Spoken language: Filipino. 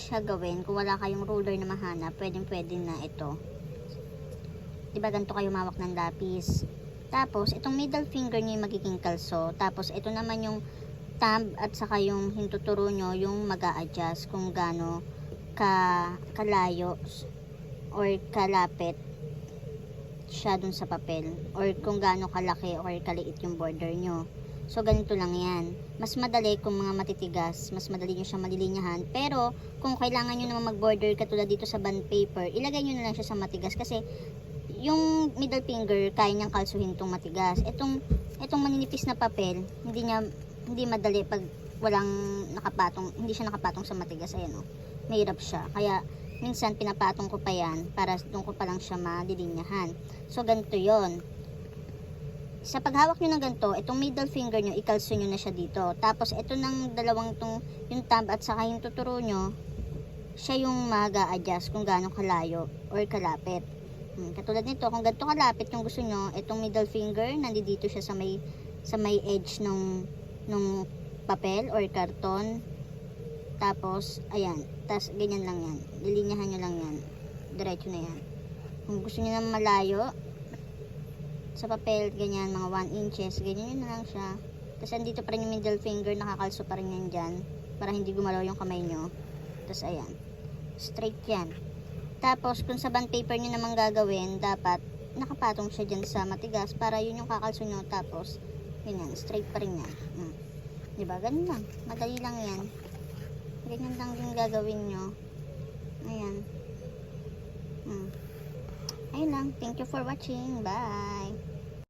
siya gawin, kung wala kayong ruler na mahanap, pwedeng pwede na ito. Diba ganito kayo mawak ng lapis. Tapos, itong middle finger nyo yung magiging kalso. Tapos, ito naman yung thumb at saka yung hintuturo nyo yung mag adjust kung gaano ka kalayo or kalapit siya dun sa papel or kung gaano kalaki or kaliit yung border nyo. So, ganito lang yan. Mas madali kung mga matitigas, mas madali nyo siya malilinyahan. Pero, kung kailangan nyo naman mag-border katulad dito sa band paper, ilagay nyo na lang siya sa matigas kasi yung middle finger, kaya niyang kalsuhin tong matigas. Itong, itong maninipis na papel, hindi niya, hindi madali pag walang nakapatong, hindi siya nakapatong sa matigas. Ayan o, mahirap siya. Kaya, minsan pinapatong ko pa yan para doon ko pa lang siya malilinyahan. So, ganito yon sa paghawak nyo ng ganito, itong middle finger nyo, ikalso nyo na siya dito. Tapos, ito ng dalawang tong, yung thumb at saka yung tuturo nyo, siya yung mag adjust kung gaano kalayo or kalapit. Hmm, katulad nito, kung ganito kalapit yung gusto nyo, itong middle finger, nandito siya sa may, sa may edge nung, nung papel or karton. Tapos, ayan. Tapos, ganyan lang yan. Lilinyahan nyo lang yan. Diretso na yan. Kung gusto nyo na malayo, sa papel, ganyan, mga 1 inches, ganyan yun lang siya. Tapos, andito pa rin yung middle finger, nakakalso pa rin yan dyan, para hindi gumalaw yung kamay nyo. Tapos, ayan. Straight yan. Tapos, kung sa band paper nyo naman gagawin, dapat, nakapatong siya dyan sa matigas, para yun yung kakalso nyo. Tapos, ganyan, straight pa rin yan. Mm. Diba? Ganun lang. Madali lang yan. Ganyan lang yung gagawin nyo. Ayan. Mm. Ayun lang. Thank you for watching. Bye.